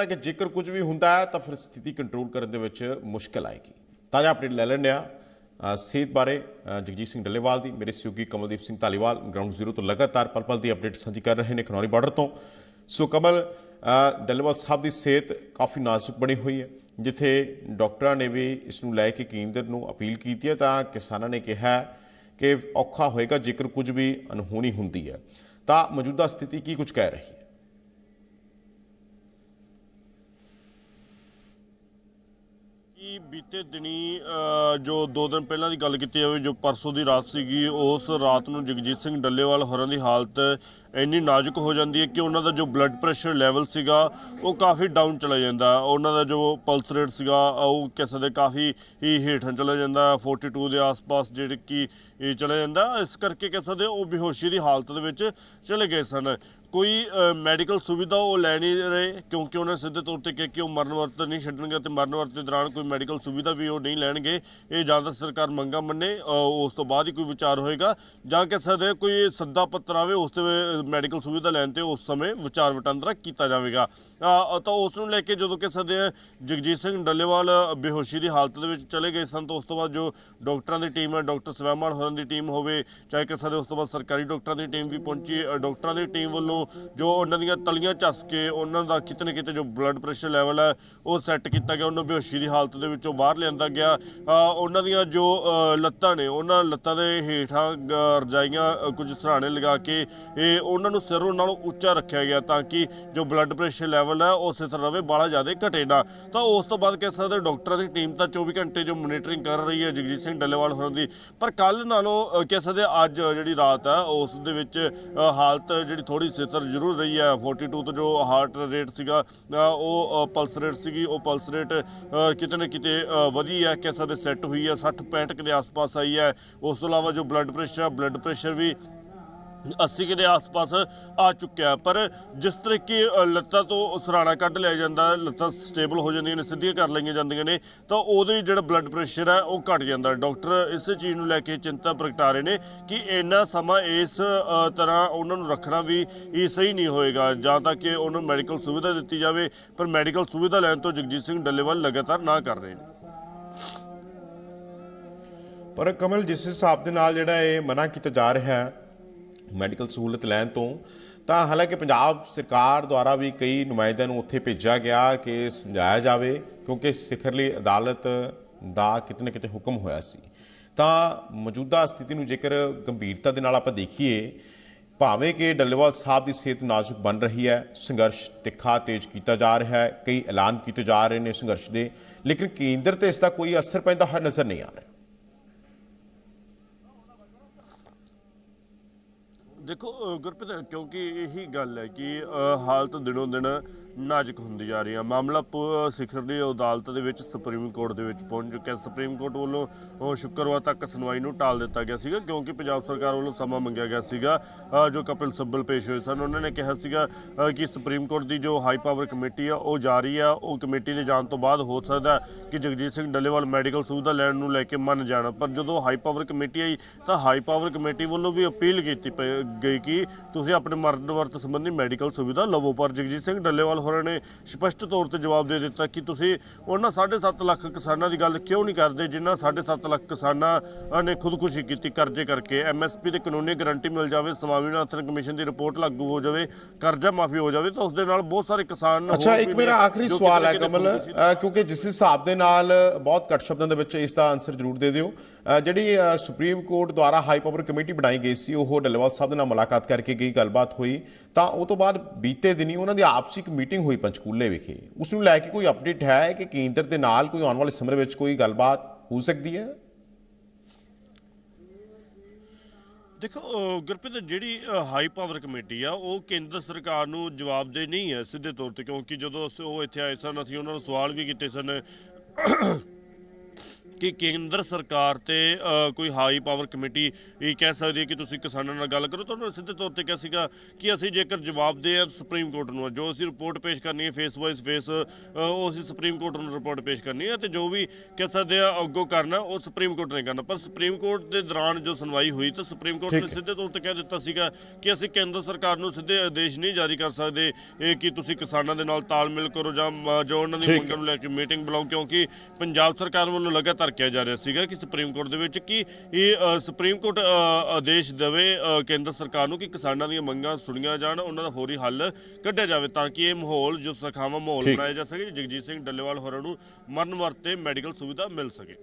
ਹੈ ਕਿ ਜੇਕਰ ਕੁਝ ਵੀ ਹੁੰਦਾ ਹੈ ਤਾਂ ਫਿਰ ਸਥਿਤੀ ਕੰਟਰੋਲ ਕਰਨ ਦੇ ਵਿੱਚ ਮੁਸ਼ਕਲ ਆਏਗੀ। ਤਾਜ਼ਾ ਅਪਡੇਟ ਲੈ ਲੈਂਦੇ ਆ ਸਿਹਤ ਬਾਰੇ ਜਗਜੀਤ ਸਿੰਘ ਡੱਲੇਵਾਲ ਦੀ, ਮੇਰੇ ਸਹਿਯੋਗੀ ਕਮਲਦੀਪ ਸਿੰਘ ਧਾਲੀਵਾਲ ਗਰਾਊਂਡ ਜ਼ੀਰੋ ਤੋਂ ਲਗਾਤਾਰ ਪਲ ਪਲ ਦੀ ਅਪਡੇਟ ਸਾਂਝੀ ਕਰ ਰਹੇ ਨੇ ਖਨੌਰੀ ਬਾਰਡਰ ਤੋਂ। ਸੋ ਕਮਲ ਡੱਲੇਵਾਲ ਸਾਹਿਬ ਦੀ ਸਿਹਤ ਕਾਫੀ ਨਾਜ਼ੁਕ ਬਣੀ ਹੋਈ ਹੈ, ਜਿੱਥੇ ਡਾਕਟਰਾਂ ਨੇ ਵੀ ਇਸ ਨੂੰ ਲੈ ਕੇ ਕੇਂਦਰ ਨੂੰ ਅਪੀਲ ਕੀਤੀ ਹੈ, ਤਾਂ ਕਿਸਾਨਾਂ ਨੇ ਕਿਹਾ ਕਿ ਔਖਾ ਹੋਏਗਾ ਜੇਕਰ ਕੁਝ ਵੀ ਅਨਹੋਣੀ ਹੁੰਦੀ ਹੈ। ਤਾਂ ਮੌਜੂਦਾ ਸਥਿਤੀ ਕੀ ਕੁਝ ਕਹਿ ਰਹੀ ਹੈ? ਕਿ ਬੀਤੇ ਦਿਨੀ ਜੋ 2 ਦਿਨ ਪਹਿਲਾਂ ਦੀ ਗੱਲ ਕੀਤੀ ਜਾਵੇ, ਜੋ ਪਰਸੋਂ ਦੀ ਰਾਤ ਸੀਗੀ, ਉਸ ਰਾਤ ਨੂੰ ਜਗਜੀਤ ਸਿੰਘ ਡੱਲੇਵਾਲ ਹੋਰਾਂ ਦੀ ਹਾਲਤ ਇੰਨੀ ਨਾਜ਼ੁਕ ਹੋ ਜਾਂਦੀ ਹੈ ਕਿ ਉਹਨਾਂ ਦਾ ਜੋ ਬਲੱਡ ਪ੍ਰੈਸ਼ਰ ਲੈਵਲ ਸੀਗਾ, ਉਹ ਕਾਫੀ ਡਾਊਨ ਚਲਾ ਜਾਂਦਾ। ਉਹਨਾਂ ਦਾ ਜੋ ਪਲਸ ਰੇਟ ਸੀਗਾ, ਉਹ ਕਿਸੇ ਦੇ ਕਾਫੀ ਹੀ ਹੇਠਾਂ ਚਲਾ ਜਾਂਦਾ 42 ਦੇ ਆਸ-ਪਾਸ ਜਿਹੜੇ ਕਿ ਇਹ ਚਲਾ ਜਾਂਦਾ। ਇਸ ਕਰਕੇ ਕਿਸੇ ਦੇ ਉਹ ਬੇਹੋਸ਼ੀ ਦੀ ਹਾਲਤ ਦੇ ਵਿੱਚ ਚਲੇ ਗਏ ਸਨ। ਕੋਈ ਮੈਡੀਕਲ ਸੁਵਿਧਾ ਉਹ ਲੈ ਨਹੀਂ ਰਹੇ ਕਿਉਂਕਿ ਉਹਨਾਂ ਸਿੱਧੇ ਤੌਰ ਤੇ ਕਿਹਾ ਕਿ ਉਹ ਮਰਨ ਵਰਤ ਨਹੀਂ ਛੱਡਣਗੇ ਤੇ ਮਰਨ ਵਰਤ ਦੇ ਦੌਰਾਨ ਕੋਈ ਮੈਡੀਕਲ ਸੁਵਿਧਾ ਵੀ ਉਹ ਨਹੀਂ ਲੈਣਗੇ। ਇਹ ਜਾਂ ਸਰਕਾਰ ਮੰਗਾ ਮੰਨੇ ਉਸ ਤੋਂ ਬਾਅਦ ਹੀ ਕੋਈ ਵਿਚਾਰ ਹੋਏਗਾ ਜਾਂ ਕਿਸੇ ਦੇ ਕੋਈ ਸੱਦਾ ਪੱਤਰ ਆਵੇ ਉਸ ਤੇ ਮੈਡੀਕਲ ਸੁਵਿਧਾ ਲੈਣ ਤੇ ਉਸ ਸਮੇਂ ਵਿਚਾਰ ਵਟਾਂਦਰਾ ਕੀਤਾ ਜਾਵੇਗਾ। ਤਾਂ ਉਸ ਨੂੰ ਲੈ ਕੇ ਜਦੋਂ ਕਿਸੇ ਦੇ ਜਗਜੀਤ ਸਿੰਘ ਡੱਲੇਵਾਲ ਬੇਹੋਸ਼ੀ ਦੀ ਹਾਲਤ ਦੇ ਵਿੱਚ ਚਲੇ ਗਏ ਸਨ ਤਾਂ ਉਸ ਤੋਂ ਬਾਅਦ ਜੋ ਡਾਕਟਰਾਂ ਦੀ ਟੀਮ ਹੈ ਡਾਕਟਰ ਸਵੈਮਾਨ ਹੋਰਨ ਦੀ ਟੀਮ ਹੋਵੇ ਚਾਹੇ ਕਿਸੇ ਦੇ ਉਸ ਤੋਂ ਬਾਅਦ ਸਰਕਾਰੀ ਡਾਕਟਰਾਂ ਦੀ ਟੀਮ ਵੀ ਪਹੁੰਚੀ ਅ, ਡਾਕਟਰਾਂ ਦੀ ਟੀਮ ਵੱਲੋਂ ਜੋ ਉਹਨਾਂ ਦੀਆਂ ਤਲੀਆਂ ਝੱਸ ਕੇ ਉਹਨਾਂ ਦਾ ਕਿਤੇ ਨਾ ਕਿਤੇ ਜੋ ਬਲੱਡ ਪ੍ਰੈਸ਼ਰ ਲੈਵਲ ਹੈ, ਉਹ ਸੈੱਟ ਕੀਤਾ ਗਿਆ, ਉਹਨਾਂ ਬੇਹੋਸ਼ੀ ਦੀ ਹਾਲਤ ਦੇ ਵਿੱਚੋਂ ਬਾਹਰ ਲਿਆਂਦਾ ਗਿਆ। ਉਹਨਾਂ ਦੀਆਂ ਜੋ ਲੱਤਾਂ ਨੇ, ਉਹਨਾਂ ਲੱਤਾਂ ਦੇ ਹੇਠਾਂ ਰਜਾਈਆਂ ਕੁਝ ਸਰਾਣੇ ਲਗਾ ਕੇ, ਇਹ ਉਹਨਾਂ ਨੂੰ ਸਿਰੋਂ ਨਾਲੋਂ ਉੱਚਾ ਰੱਖਿਆ ਗਿਆ ਤਾਂ ਕਿ ਜੋ ਬਲੱਡ ਪ੍ਰੈਸ਼ਰ ਲੈਵਲ ਹੈ, ਉਹ ਉਸੇ ਤਰ੍ਹਾਂ ਰਵੇ, ਬਾਹਲਾ ਜ਼ਿਆਦਾ ਘਟੇ ਨਾ। ਤਾਂ ਉਸ ਤੋਂ ਬਾਅਦ ਕਹਿ ਸਕਦੇ ਡਾਕਟਰਾਂ ਦੀ ਟੀਮ ਤਾਂ 24 ਘੰਟੇ ਜੋ ਮੋਨੀਟਰਿੰਗ ਕਰ ਰਹੀ ਹੈ ਜਗਜੀਤ ਸਿੰਘ ਡੱਲੇਵਾਲ ਹੋਰਾਂ ਦੀ। ਪਰ ਕੱਲ ਨਾਲੋਂ ਕਹਿ ਸਕਦੇ ਅੱਜ ਜਿਹੜੀ ਰਾਤ ਹੈ, ਉਸ ਦੇ ਵਿੱਚ ਹਾਲਤ ਜਿਹੜੀ ਥੋੜੀ ਸਿੱਤਰ ਜ਼ਰੂਰ ਰਹੀ ਹੈ। 42 ਤੋਂ ਜੋ ਹਾਰਟ ਰੇਟ ਸੀਗਾ ਉਹ ਪਲਸ ਰੇਟ ਸੀਗੀ ਉਹ ਪਲਸ ਰੇਟ ਕਿਤੇ ਨਾ ਕਿਤੇ ਅ, ਵਧੀ ਹੈ। ਕਹਿ ਸਕਦੇ ਸੈੱਟ ਹੋਈ ਹੈ। 60 65 ਦੇ ਆਸ-ਪਾਸ ਆਈ ਹੈ। ਉਸ ਤੋਂ ਇਲਾਵਾ ਜੋ ਬਲੱਡ ਪ੍ਰੈਸ਼ਰ ਬਲੱਡ ਪ੍ਰੈਸ਼ਰ ਵੀ 80 ਕੇ ਦੇ ਆਸ-ਪਾਸ ਆ ਚੁੱਕਿਆ ਪਰ ਜਿਸ ਤਰੀਕੇ ਲੱਤਾਂ ਤੋਂ ਸਰਾਣਾ ਕੱਢ ਲਿਆ ਜਾਂਦਾ, ਲੱਤਾਂ ਸਟੇਬਲ ਹੋ ਜਾਂਦੀਆਂ ਨੇ, ਸਿੱਧੀਆਂ ਕਰ ਲਈਆਂ ਜਾਂਦੀਆਂ ਨੇ, ਤਾਂ ਉਹਦੇ ਜਿਹੜਾ ਬਲੱਡ ਪ੍ਰੈਸ਼ਰ ਹੈ, ਉਹ ਘਟ ਜਾਂਦਾ ਹੈ। ਡਾਕਟਰ ਇਸੇ ਚੀਜ਼ ਨੂੰ ਲੈ ਕੇ ਚਿੰਤਾ ਪ੍ਰਗਟਾ ਰਹੇ ਨੇ ਕਿ ਇੰਨਾ ਸਮਾਂ ਇਸ ਤਰ੍ਹਾਂ ਉਹਨਾਂ ਨੂੰ ਰੱਖਣਾ ਵੀ ਇਹ ਸਹੀ ਨਹੀਂ ਹੋਏਗਾ, ਜਾਂ ਤਾਂ ਕਿ ਉਹਨਾਂ ਨੂੰ ਮੈਡੀਕਲ ਸੁਵਿਧਾ ਦਿੱਤੀ ਜਾਵੇ, ਪਰ ਮੈਡੀਕਲ ਸੁਵਿਧਾ ਲੈਣ ਤੋਂ ਜਗਜੀਤ ਸਿੰਘ ਡੱਲੇਵਾਲ ਲਗਾਤਾਰ ਨਾ ਕਰ ਰਹੇ ਨੇ ਪਰ ਕਮਲ, ਜਿਸ ਹਿਸਾਬ ਦੇ ਨਾਲ ਜਿਹੜਾ ਇਹ ਮਨਾ ਕੀਤਾ ਜਾ ਰਿਹਾ ਹੈ ਮੈਡੀਕਲ ਸਹੂਲਤ ਲੈਣ ਤੋਂ, ਤਾਂ ਹਾਲਾਂਕਿ ਪੰਜਾਬ ਸਰਕਾਰ ਦੁਆਰਾ ਵੀ ਕਈ ਨੁਮਾਇੰਦਿਆਂ ਨੂੰ ਉੱਥੇ ਭੇਜਿਆ ਗਿਆ ਕਿ ਸਮਝਾਇਆ ਜਾਵੇ, ਕਿਉਂਕਿ ਸਿਖਰਲੀ ਅਦਾਲਤ ਦਾ ਕਿਤੇ ਨਾ ਕਿਤੇ ਹੁਕਮ ਹੋਇਆ ਸੀ। ਤਾਂ ਮੌਜੂਦਾ ਸਥਿਤੀ ਨੂੰ ਜੇਕਰ ਗੰਭੀਰਤਾ ਦੇ ਨਾਲ ਆਪਾਂ ਦੇਖੀਏ, ਭਾਵੇਂ ਕਿ ਡੱਲੇਵਾਲ ਸਾਹਿਬ ਦੀ ਸਿਹਤ ਨਾਜ਼ੁਕ ਬਣ ਰਹੀ ਹੈ, ਸੰਘਰਸ਼ ਤਿੱਖਾ ਤੇਜ਼ ਕੀਤਾ ਜਾ ਰਿਹਾ ਹੈ, ਕਈ ਐਲਾਨ ਕੀਤੇ ਜਾ ਰਹੇ ਨੇ ਸੰਘਰਸ਼ ਦੇ, ਲੇਕਿਨ ਕੇਂਦਰ ਤੇ ਇਸ ਦਾ ਕੋਈ ਅਸਰ ਪੈਂਦਾ ਹੋਇਆ ਨਜ਼ਰ ਨਹੀਂ ਆ ਰਿਹਾ। ਦੇਖੋ ਗੁਰਪ੍ਰੀਤ, ਕਿਉਂਕਿ ਇਹੀ ਗੱਲ ਹੈ ਕਿ ਹਾਲਤ ਦਿਨੋਂ ਦਿਨ ਨਾਜ਼ੁਕ ਹੁੰਦੀ ਜਾ ਰਹੀ ਹੈ। ਮਾਮਲਾ ਪ- ਸਿਖਰ ਦੀ ਅਦਾਲਤ ਦੇ ਵਿੱਚ ਸੁਪਰੀਮ ਕੋਰਟ ਦੇ ਵਿੱਚ ਪਹੁੰਚ ਚੁੱਕਿਆ ਸੁਪਰੀਮ ਕੋਰਟ ਵੱਲੋਂ ਸ਼ੁੱਕਰਵਾਰ ਤੱਕ ਸੁਣਵਾਈ ਨੂੰ ਟਾਲ ਦਿੱਤਾ ਗਿਆ ਸੀਗਾ, ਕਿਉਂਕਿ ਪੰਜਾਬ ਸਰਕਾਰ ਵੱਲੋਂ ਸਮਾਂ ਮੰਗਿਆ ਗਿਆ ਸੀਗਾ ਜੋ ਕਪਿਲ ਸੱਬਲ ਪੇਸ਼ ਹੋਏ ਸਨ। ਉਹਨਾਂ ਨੇ ਕਿਹਾ ਸੀਗਾ ਕਿ ਸੁਪਰੀਮ ਕੋਰਟ ਦੀ ਜੋ ਹਾਈ ਪਾਵਰ ਕਮੇਟੀ ਆ, ਉਹ ਜਾਰੀ ਆ। ਉਹ ਕਮੇਟੀ ਦੇ ਜਾਣ ਤੋਂ ਬਾਅਦ ਹੋ ਸਕਦਾ ਕਿ ਜਗਜੀਤ ਸਿੰਘ ਡੱਲੇਵਾਲ ਮੈਡੀਕਲ ਸੁਵਿਧਾ ਲੈਣ ਨੂੰ ਲੈ ਕੇ ਮੰਨ ਜਾਣ। ਪਰ ਜਦੋਂ ਹਾਈ ਪਾਵਰ ਕਮੇਟੀ ਆਈ, ਤਾਂ ਹਾਈ ਪਾਵਰ ਕਮੇਟੀ ਵੱਲੋਂ ਵੀ ਅਪੀਲ ਕੀਤੀ ਪਈ- ਗਈ ਕਿ ਤੁਸੀਂ ਆਪਣੇ ਮਰਨ ਵਰਤ ਸੰਬੰਧੀ ਮੈਡੀਕਲ ਸੁਵਿਧਾ ਲਵੋ। ਪਰ ਜਗਜੀਤ ਸਿੰਘ ਡੱਲੇਵਾਲ ਹੋਰਾਂ ਨੇ ਸਪਸ਼ਟ ਤੌਰ ਤੇ ਜਵਾਬ ਦੇ ਦਿੱਤਾ ਕਿ ਤੁਸੀਂ ਉਹਨਾਂ 7.5 ਲੱਖ ਕਿਸਾਨਾਂ ਦੀ ਗੱਲ ਕਿਉਂ ਨਹੀਂ ਕਰਦੇ ਜਿਨ੍ਹਾਂ 7.5 ਲੱਖ ਕਿਸਾਨਾਂ ਨੇ ਖੁਦਕੁਸ਼ੀ ਕੀਤੀ ਕਰਜ਼ੇ ਕਰਕੇ। ਐਮਐਸਪੀ ਤੇ ਕਾਨੂੰਨੀ ਗਾਰੰਟੀ ਮਿਲ ਜਾਵੇ ਸਵਾਮੀਨਾਥਨ ਕਮਿਸ਼ਨ ਦੀ ਰਿਪੋਰਟ ਲਾਗੂ ਹੋ ਜਾਵੇ ਕਰਜ਼ਾ ਮਾਫੀ ਹੋ ਜਾਵੇ ਤਾਂ ਉਸ ਦੇ ਨਾਲ ਬਹੁਤ ਸਾਰੇ ਕਿਸਾਨ ਅੱਛਾ ਇੱਕ ਮੇਰਾ ਆਖਰੀ ਸਵਾਲ ਹੈ ਕਮਲ ਕਿਉਂਕਿ ਜਿਸ ਹਿਸਾਬ ਦੇ ਨਾਲ ਬਹੁਤ ਘੱਟ ਸ਼ਬਦਾਂ ਦੇ ਵਿੱਚ ਇਸ ਦਾ ਆਨਸਰ ਜ਼ਰੂਰ ਦੇ ਦਿਓ। ਜਿਹੜੀ ਸੁਪਰੀਮ ਕੋਰਟ ਦੁਆਰਾ ਹਾਈ ਪਾਵਰ ਕਮੇਟੀ ਬਣਾਈ ਗਈ ਸੀ ਉਹ ਡੱਲੇਵਾਲ ਸਾਹਿਬ ਦੇ ਨਾਲ ਮੁਲਾਕਾਤ ਕਰਕੇ ਗਈ, ਗੱਲਬਾਤ ਹੋਈ, ਤਾਂ ਉਹ ਤੋਂ ਬਾਅਦ ਬੀਤੇ ਦਿਨੀ ਉਹਨਾਂ ਦੀ ਆਪਸੀ ਇੱਕ ਮੀਟਿੰਗ ਹੋਈ ਪੰਚਕੂਲੇ ਵਿਖੇ। ਉਸ ਨੂੰ ਲੈ ਕੇ ਕੋਈ ਅਪਡੇਟ ਹੈ ਕਿ ਕੇਂਦਰ ਦੇ ਨਾਲ ਕੋਈ ਆਉਣ ਵਾਲੇ ਸਮੇਂ ਵਿੱਚ ਕੋਈ ਗੱਲਬਾਤ ਹੋ ਸਕਦੀ ਹੈ? ਦੇਖੋ ਗੁਰਪ੍ਰੀਤ, ਜਿਹੜੀ ਹਾਈ ਪਾਵਰ ਕਮੇਟੀ ਆ, ਉਹ ਕੇਂਦਰ ਸਰਕਾਰ ਨੂੰ ਜਵਾਬਦੇਹ ਨਹੀਂ ਹੈ ਸਿੱਧੇ ਤੌਰ ਤੇ, ਕਿਉਂਕਿ ਜਦੋਂ ਅਸੀਂ ਉਹ ਇੱਥੇ ਆਏ ਸਨ, ਅਸੀਂ ਉਹਨਾਂ ਨੂੰ ਸਵਾਲ ਵੀ ਕੀਤੇ ਸਨ। ਕਿ ਕੇਂਦਰ ਸਰਕਾਰ ਤੇ ਕੋਈ ਹਾਈ ਪਾਵਰ ਕਮੇਟੀ ਇਹ ਕਹਿ ਸਕਦੀ ਹੈ ਕਿ ਤੁਸੀਂ ਕਿਸਾਨਾਂ ਨਾਲ ਗੱਲ ਕਰੋ ਤੁਹਾਨੂੰ ਸਿੱਧੇ ਤੌਰ ਤੇ ਕਿਹਾ ਸੀਗਾ ਕਿ ਅਸੀਂ ਜੇਕਰ ਜਵਾਬ ਦੇ ਆ ਸੁਪਰੀਮ ਕੋਰਟ ਨੂੰ ਜੋ ਅਸੀਂ ਰਿਪੋਰਟ ਪੇਸ਼ ਕਰਨੀ ਹੈ ਫੇਸ ਵਾਈਜ਼ ਫੇਸ ਉਹ ਅਸੀਂ ਸੁਪਰੀਮ ਕੋਰਟ ਨੂੰ ਰਿਪੋਰਟ ਪੇਸ਼ ਕਰਨੀ ਹੈ ਤੇ ਜੋ ਵੀ ਕਹਿ ਸਕਦੇ ਆ ਅੱਗੋਂ ਕਰਨਾ ਉਹ ਸੁਪਰੀਮ ਕੋਰਟ ਨੇ ਕਰਨਾ ਪਰ ਸੁਪਰੀਮ ਕੋਰਟ ਦੇ ਦੌਰਾਨ ਜੋ ਸੁਣਵਾਈ ਹੋਈ ਤਾਂ ਸੁਪਰੀਮ ਕੋਰਟ ਨੇ। ਸਿੱਧੇ ਤੌਰ ਤੇ ਕਹਿ ਦਿੱਤਾ ਸੀਗਾ ਕਿ ਅਸੀਂ ਕੇਂਦਰ ਸਰਕਾਰ ਨੂੰ ਸਿੱਧੇ ਆਦੇਸ਼ ਨਹੀਂ ਜਾਰੀ ਕਰ ਸਕਦੇ ਇਹ ਕਿ ਤੁਸੀਂ ਕਿਸਾਨਾਂ ਦੇ ਨਾਲ ਤਾਲਮੇਲ ਕਰੋ ਜਾਂ ਜੋ ਉਹਨਾਂ ਦੀ। ਮੰਗਾਂ ਨੂੰ ਲੈ ਕੇ ਮੀਟਿੰਗ ਬੁਲਾਓ ਕਿਉਂਕਿ ਪੰਜਾਬ ਸਰਕਾਰ ਵੱਲੋਂ ਲਗਾਤਾਰ ਕਿਹਾ ਜਾ ਰਿਹਾ ਸੀਗਾ ਕਿ ਸੁਪਰੀਮ ਕੋਰਟ ਦੇ ਵਿੱਚ ਕਿ ਇਹ ਸੁਪਰੀਮ ਕੋਰਟ ਆਦੇਸ਼ ਦੇਵੇ ਕੇਂਦਰ ਸਰਕਾਰ ਨੂੰ ਕਿ ਕਿਸਾਨਾਂ ਦੀਆਂ ਮੰਗਾਂ ਸੁਣੀਆਂ ਜਾਣ ਉਹਨਾਂ ਦਾ ਫੌਰੀ ਹੱਲ ਕੱਢਿਆ ਜਾਵੇ ਤਾਂ ਕਿ ਇਹ ਮਾਹੌਲ ਜੋ ਸਖਾਵਾ ਮਾਹੌਲ। ਬਣਾਇਆ ਜਾ ਸਕੇ ਜਗਜੀਤ ਸਿੰਘ ਡੱਲੇਵਾਲ ਹੋਰਾਂ ਨੂੰ ਮਰਨ ਵਰਤੇ ਮੈਡੀਕਲ ਸੁਵਿਧਾ ਮਿਲ ਸਕੇ